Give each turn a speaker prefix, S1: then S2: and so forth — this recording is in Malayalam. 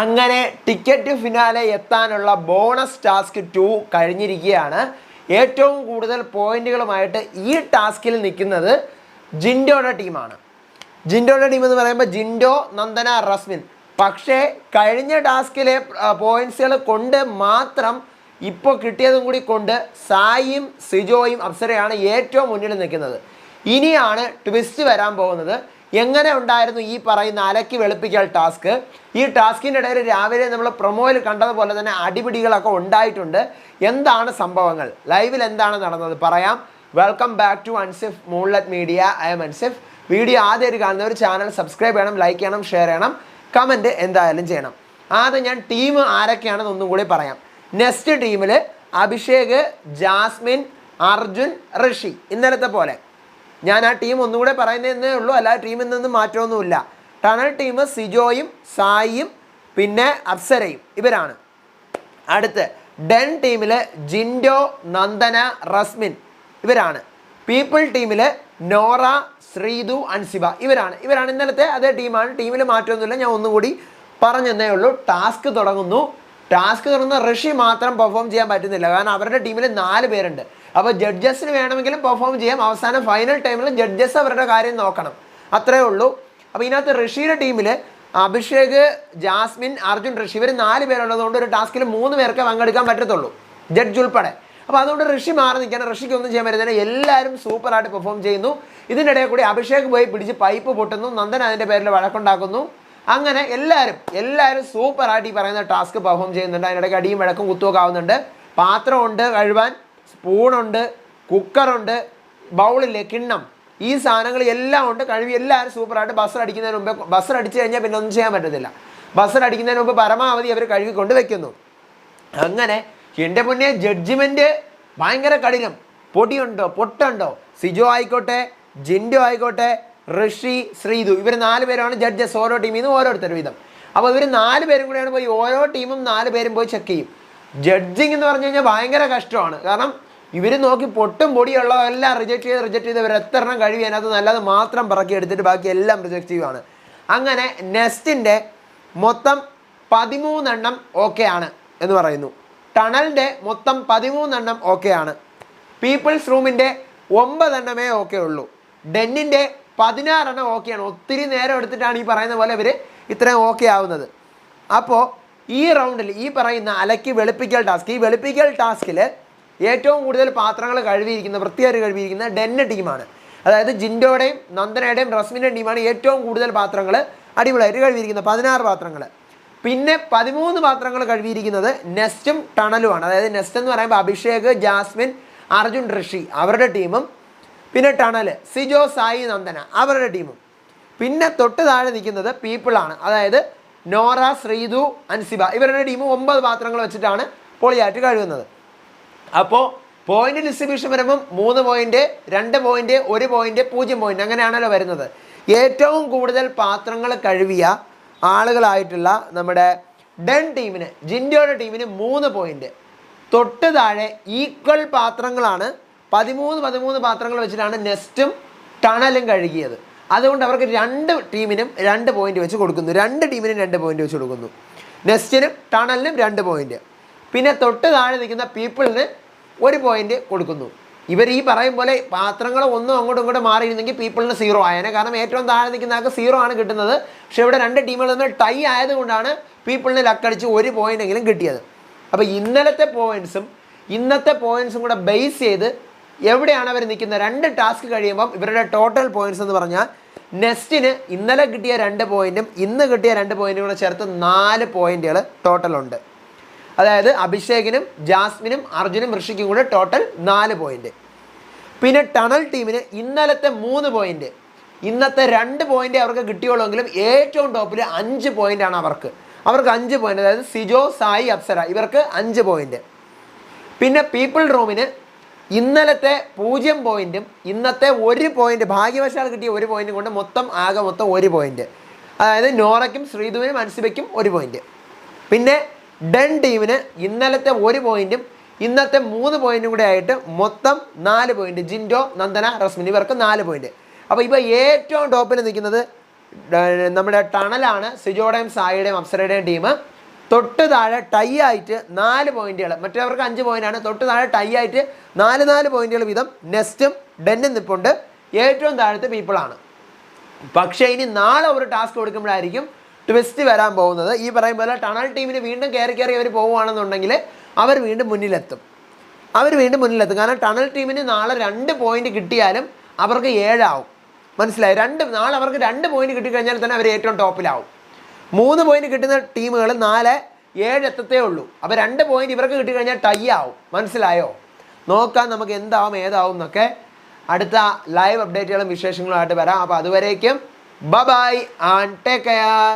S1: അങ്ങനെ ടിക്കറ്റ് ഫിനാലെ എത്താനുള്ള ബോണസ് ടാസ്ക് ടു കഴിഞ്ഞിരിക്കുകയാണ്. ഏറ്റവും കൂടുതൽ പോയിന്റുകളുമായിട്ട് ഈ ടാസ്കിൽ നിൽക്കുന്നത് ജിൻഡോയുടെ ടീമാണ്. ജിൻഡോയുടെ ടീം എന്ന് പറയുമ്പോൾ ജിൻഡോ നന്ദന റസ്മിൻ. പക്ഷേ കഴിഞ്ഞ ടാസ്കിലെ പോയിന്റ്സുകൾ കൊണ്ട് മാത്രം ഇപ്പോൾ കിട്ടിയതും കൂടി കൊണ്ട് സായിയും സിജോയും അപ്സരയാണ് ഏറ്റവും മുന്നിൽ നിൽക്കുന്നത്. ഇനിയാണ് ട്വിസ്റ്റ് വരാൻ പോകുന്നത്. എങ്ങനെ ഉണ്ടായിരുന്നു ഈ പറയുന്ന അലക്കി വെളുപ്പിക്കൽ ടാസ്ക്? ഈ ടാസ്കിന്റെ ഇടയിൽ രാവിലെ നമ്മൾ പ്രൊമോയിൽ കണ്ടതുപോലെ തന്നെ അടിപിടികളൊക്കെ ഉണ്ടായിട്ടുണ്ട്. എന്താണ് സംഭവങ്ങൾ? ലൈവിൽ എന്താണ് നടന്നത്? പറയാം. Welcome back to Ansif Moonlight Media I'm Ansif video ആദ്യമായിട്ട് കാണുന്നവർ ചാനൽ സബ്സ്ക്രൈബ് ചെയ്യണം ലൈക്ക് ചെയ്യണം ഷെയർ ചെയ്യണം കമന്റ് എന്തായാലും ചെയ്യണം. ആദ്യം ഞാൻ ടീം ആരൊക്കെയാണെന്ന് ഒന്നും കൂടി പറയാം. നെക്സ്റ്റ് ടീമിൽ അഭിഷേക് ജാസ്മിൻ അർജുൻ ഋഷി. ഇന്നലത്തെ പോലെ. ഞാൻ ആ ടീം ഒന്നുകൂടെ പറയുന്നതേ ഉള്ളൂ. അല്ല ടീമിൽ നിന്ന് മാറ്റമൊന്നുമില്ല. ടണൽ ടീം സിജോയും സായിയും പിന്നെ അപ്സരയും ഇവരാണ്. അടുത്ത് ഡെൻ ടീമിൽ ജിൻഡോ നന്ദന റസ്മിൻ ഇവരാണ്. പീപ്പിൾ ടീമിൽ നോറ ശ്രീതു അൻസിബ ഇവരാണ്. ഇവരാണ് ഇന്നലത്തെ അതേ ടീമാണ് ടീമിൽ മാറ്റമൊന്നുമില്ല. ഞാൻ ഒന്നുകൂടി പറഞ്ഞെന്നേ ഉള്ളൂ. ടാസ്ക് തുടങ്ങുന്നു. ടാസ്ക് തുടങ്ങുന്ന ഋഷി മാത്രം പെർഫോം ചെയ്യാൻ പറ്റുന്നില്ല. കാരണം അവരുടെ ടീമിൽ നാല് പേരുണ്ട്. അപ്പോൾ ജഡ്ജസിന് വേണമെങ്കിലും പെർഫോം ചെയ്യാം. അവസാനം ഫൈനൽ ടൈമിൽ ജഡ്ജസ് അവരുടെ കാര്യം നോക്കണം. അത്രേ ഉള്ളൂ. അപ്പോൾ ഇതിനകത്ത് ഋഷിയുടെ ടീമിൽ അഭിഷേക് ജാസ്മിൻ അർജുൻ ഋഷി ഇവർ നാല് പേരുള്ളതുകൊണ്ട് ഒരു ടാസ്കിൽ മൂന്ന് പേർക്ക് പങ്കെടുക്കാൻ പറ്റത്തുള്ളൂ. ജഡ്ജ് ഉൾപ്പെടെ. അപ്പോൾ അതുകൊണ്ട് ഋഷി മാറി നിൽക്കണം. ഋഷിക്ക് ഒന്നും ചെയ്യാൻ പറ്റുന്നില്ല എല്ലാവരും സൂപ്പറായിട്ട് പെർഫോം ചെയ്യുന്നു. ഇതിന്റെ ഇടയിൽ കൂടി അഭിഷേക് പോയി പിടിച്ച് പൈപ്പ് പൊട്ടുന്നു. നന്ദൻ അതിന്റെ പേരിൽ വഴക്കുണ്ടാക്കുന്നു. അങ്ങനെ എല്ലാവരും എല്ലാവരും സൂപ്പറായിട്ട് ഈ പറയുന്ന ടാസ്ക് പെർഫോം ചെയ്യുന്നുണ്ട്. അതിനിടയ്ക്ക് അടിയും വഴക്കും കുത്തുമൊക്കെ ആവുന്നുണ്ട്. പാത്രമുണ്ട് കഴുകാൻ. സ്പൂണുണ്ട് കുക്കറുണ്ട് ബൗളില്ലേ കിണ്ണം. ഈ സാധനങ്ങൾ എല്ലാം ഉണ്ട്. കഴിവ് എല്ലാവരും സൂപ്പറായിട്ട് ബസ്സർ അടിക്കുന്നതിന് മുമ്പ് ബസ്സർ അടിച്ചു കഴിഞ്ഞാൽ പിന്നെ ഒന്നും ചെയ്യാൻ പറ്റത്തില്ല. ബസ്സർ അടിക്കുന്നതിന് മുമ്പ് പരമാവധി അവർ കഴുകിക്കൊണ്ട് വെക്കുന്നു. അങ്ങനെ എന്റെ മുന്നേ ജഡ്ജിമെന്റ് ഭയങ്കര കഠിനം. പൊടിയുണ്ടോ? പൊട്ടുണ്ടോ? സിജോ ആയിക്കോട്ടെ ജിൻഡോ ആയിക്കോട്ടെ ഋഷി ശ്രീതു ഇവർ നാല് പേരാണ് ജഡ്ജസ് ഓരോ ടീമിൽ നിന്ന് ഓരോരുത്തർ വീതം. അപ്പോൾ ഇവർ നാല് പേരും കൂടെയാണ് പോയി ഓരോ ടീമും നാല് പേരും പോയി ചെക്ക് ചെയ്യും. ജഡ്ജിങ് എന്ന് പറഞ്ഞു കഴിഞ്ഞാൽ ഭയങ്കര കഷ്ടമാണ്. കാരണം ഇവർ നോക്കി പൊട്ടും പൊടിയുള്ളതെല്ലാം റിജക്ട് ചെയ്ത് റിജക്ട് ചെയ്ത് ഇവർ എത്ര എണ്ണം കഴിയും അതിനകത്ത് നല്ലത് മാത്രം പറക്കി എടുത്തിട്ട് ബാക്കി എല്ലാം റിജക്ട് ചെയ്യുവാണ്. അങ്ങനെ നെസ്റ്റിന്റെ മൊത്തം പതിമൂന്നെണ്ണം ഓക്കെ ആണ് എന്ന് പറയുന്നു. ടണലിന്റെ മൊത്തം പതിമൂന്നെണ്ണം ഓക്കെ ആണ്. പീപ്പിൾസ് റൂമിന്റെ ഒമ്പതെണ്ണമേ ഓക്കെ ഉള്ളൂ. ഡെന്നിന്റെ പതിനാറെണ്ണം ഓക്കെയാണ് ഒത്തിരി നേരം എടുത്തിട്ടാണ് ഈ പറയുന്ന പോലെ ഇവർ ഇത്രയും ഓക്കെ ആവുന്നത്. അപ്പോൾ ഈ റൗണ്ടിൽ ഈ പറയുന്ന അലക്കി വെളുപ്പിക്കൽ ടാസ്ക് ഈ വെളുപ്പിക്കൽ ടാസ്കിൽ ഏറ്റവും കൂടുതൽ പാത്രങ്ങൾ കഴുകിയിരിക്കുന്ന വൃത്തിയായിട്ട് കഴുകിയിരിക്കുന്ന ഡെന്ന ടീമാണ്. അതായത് ജിൻഡോയുടെയും നന്ദനയുടെയും റസ്മിന്റെയും ടീമാണ് ഏറ്റവും കൂടുതൽ പാത്രങ്ങൾ അടിപൊളിയായിട്ട് കഴുകിയിരിക്കുന്നത് പതിനാറ് പാത്രങ്ങൾ. പിന്നെ പതിമൂന്ന് പാത്രങ്ങൾ കഴുകിയിരിക്കുന്നത് നെസ്റ്റും ടണലുമാണ്. അതായത് നെസ്റ്റ് എന്ന് പറയുമ്പോൾ അഭിഷേക് ജാസ്മിൻ അർജുൻ ഋഷി അവരുടെ ടീമും. പിന്നെ ടണൽ സിജോ സായി നന്ദന അവരുടെ ടീമും. പിന്നെ തൊട്ട് താഴെ നിൽക്കുന്നത് പീപ്പിളാണ്. അതായത് നോറ ശ്രീതു അൻസിബ. ഇവരുടെ ടീം ഒമ്പത് പാത്രങ്ങൾ വെച്ചിട്ടാണ് പൊളിയായിട്ട് കഴുകുന്നത്. അപ്പോൾ പോയിന്റ് ഡിസ്ട്രിബ്യൂഷൻ വരുമ്പം മൂന്ന് പോയിന്റ് രണ്ട് പോയിന്റ് ഒരു പോയിന്റ് പൂജ്യം പോയിന്റ് അങ്ങനെയാണല്ലോ വരുന്നത്. ഏറ്റവും കൂടുതൽ പാത്രങ്ങൾ കഴുകിയ ആളുകളായിട്ടുള്ള നമ്മുടെ ഡെൻ ടീമിന് ജിൻഡോയുടെ ടീമിന് മൂന്ന് പോയിന്റ് തൊട്ട് താഴെ ഈക്വൽ പാത്രങ്ങളാണ് പതിമൂന്ന് പതിമൂന്ന് പാത്രങ്ങൾ വെച്ചിട്ടാണ് നെസ്റ്റും ടണലും കഴുകിയത്. അതുകൊണ്ട് അവർക്ക് രണ്ട് ടീമിനും രണ്ട് പോയിന്റ് വെച്ച് കൊടുക്കുന്നു. രണ്ട് ടീമിനും രണ്ട് പോയിന്റ് വെച്ച് കൊടുക്കുന്നു. നെസ്റ്റിനും ടണലിനും രണ്ട് പോയിന്റ് പിന്നെ തൊട്ട് താഴെ നിൽക്കുന്ന പീപ്പിളിന് ഒരു പോയിന്റ് കൊടുക്കുന്നു. ഇവർ ഈ പറയും പോലെ പാത്രങ്ങൾ ഒന്നും അങ്ങോട്ടും ഇങ്ങോട്ടും മാറിയിരുന്നെങ്കിൽ പീപ്പിളിന് സീറോ ആയേനെ. കാരണം ഏറ്റവും താഴെ നിൽക്കുന്ന ആൾക്ക് സീറോ ആണ് കിട്ടുന്നത്. പക്ഷെ ഇവിടെ രണ്ട് ടീമുകൾ തമ്മിൽ ടൈ ആയതുകൊണ്ടാണ് പീപ്പിളിന് ലക്കടിച്ച് ഒരു പോയിന്റ് എങ്കിലും കിട്ടിയത്. അപ്പോൾ ഇന്നലത്തെ പോയിന്റ്സും ഇന്നത്തെ പോയിന്റ്സും കൂടെ ബേസ് ചെയ്ത് എവിടെയാണ് അവർ നിൽക്കുന്നത്? രണ്ട് ടാസ്ക് കഴിയുമ്പം ഇവരുടെ ടോട്ടൽ പോയിന്റ്സ് എന്ന് പറഞ്ഞാൽ നെസ്റ്റിന് ഇന്നലെ കിട്ടിയ രണ്ട് പോയിന്റും ഇന്ന് കിട്ടിയ രണ്ട് പോയിന്റും കൂടെ ചേർത്ത് നാല് പോയിന്റുകൾ ടോട്ടൽ ഉണ്ട്. അതായത് അഭിഷേകിനും ജാസ്മിനും അർജുനും ഋഷിക്കും കൂടെ ടോട്ടൽ നാല് പോയിന്റ്. പിന്നെ ടണൽ ടീമിന് ഇന്നലത്തെ മൂന്ന് പോയിന്റ്. ഇന്നത്തെ രണ്ട് പോയിന്റ് അവർക്ക് കിട്ടിയുള്ളൂ ഏറ്റവും ടോപ്പിൽ അഞ്ച് പോയിന്റ് ആണ് അവർക്ക്. അവർക്ക് അഞ്ച് പോയിന്റ്. അതായത് സിജോ സായി അപ്സര ഇവർക്ക് അഞ്ച് പോയിന്റ്. പിന്നെ പീപ്പിൾ റൂമിന് ഇന്നലത്തെ പൂജ്യം പോയിന്റും ഇന്നത്തെ ഒരു പോയിന്റ് ഭാഗ്യവശാൽ കിട്ടിയ ഒരു പോയിന്റും കൊണ്ട് മൊത്തം ആകെ മൊത്തം ഒരു പോയിന്റ് അതായത് നോറയ്ക്കും ശ്രീധുവിനും അനുസിബയ്ക്കും ഒരു പോയിന്റ് പിന്നെ ഡെൻ ടീമിന് ഇന്നലത്തെ ഒരു പോയിന്റും ഇന്നത്തെ മൂന്ന് പോയിന്റും കൂടെ ആയിട്ട് മൊത്തം നാല് പോയിന്റ് ജിൻഡോ നന്ദന റസ്മിൻ ഇവർക്ക് നാല് പോയിന്റ് അപ്പോൾ ഇപ്പോൾ ഏറ്റവും ടോപ്പിൽ നിൽക്കുന്നത് നമ്മുടെ ടണലാണ് സിജോയുടെയും സായിയുടെയും അപ്സരയുടെയും ടീം. തൊട്ട് താഴെ ടൈ ആയിട്ട് നാല് പോയിന്റുകൾ മറ്റവർക്ക് അഞ്ച് പോയിന്റാണ് തൊട്ട് താഴെ ടൈ ആയിട്ട് നാല് നാല് പോയിന്റുകൾ വീതം നെസ്റ്റും ഡെന്നും നിപ്പുണ്ട്. ഏറ്റവും താഴത്തെ പീപ്പിളാണ് പക്ഷേ ഇനി നാളെ ഒരു ടാസ്ക് കൊടുക്കുമ്പോഴായിരിക്കും ട്വിസ്റ്റ് വരാൻ പോകുന്നത്. ഈ പറയും പോലെ ടണൽ ടീമിന് വീണ്ടും കയറി കയറി അവർ പോവുകയാണെന്നുണ്ടെങ്കിൽ അവർ വീണ്ടും മുന്നിലെത്തും. അവർ വീണ്ടും മുന്നിലെത്തും. കാരണം ടണൽ ടീമിന് നാളെ രണ്ട് പോയിന്റ് കിട്ടിയാലും അവർക്ക് ഏഴാവും. മനസ്സിലായി? രണ്ട് നാളെ അവർക്ക് രണ്ട് പോയിന്റ് കിട്ടിക്കഴിഞ്ഞാൽ തന്നെ അവർ ഏറ്റവും ടോപ്പിലാവും മൂന്ന് പോയിന്റ് കിട്ടുന്ന ടീമുകൾ നാല് ഏഴ് എത്തത്തേ ഉള്ളൂ. അപ്പോൾ രണ്ട് പോയിന്റ് ഇവർക്ക് കിട്ടിക്കഴിഞ്ഞാൽ ടൈ ആവും. മനസ്സിലായോ? നോക്കാം നമുക്ക് എന്താവും ഏതാവും എന്നൊക്കെ. അടുത്ത ലൈവ് അപ്ഡേറ്റുകളും വിശേഷങ്ങളുമായിട്ട് വരാം. അപ്പോൾ അതുവരേക്കും ബ ബൈ ആൻഡ് ടേക്ക് കെയർ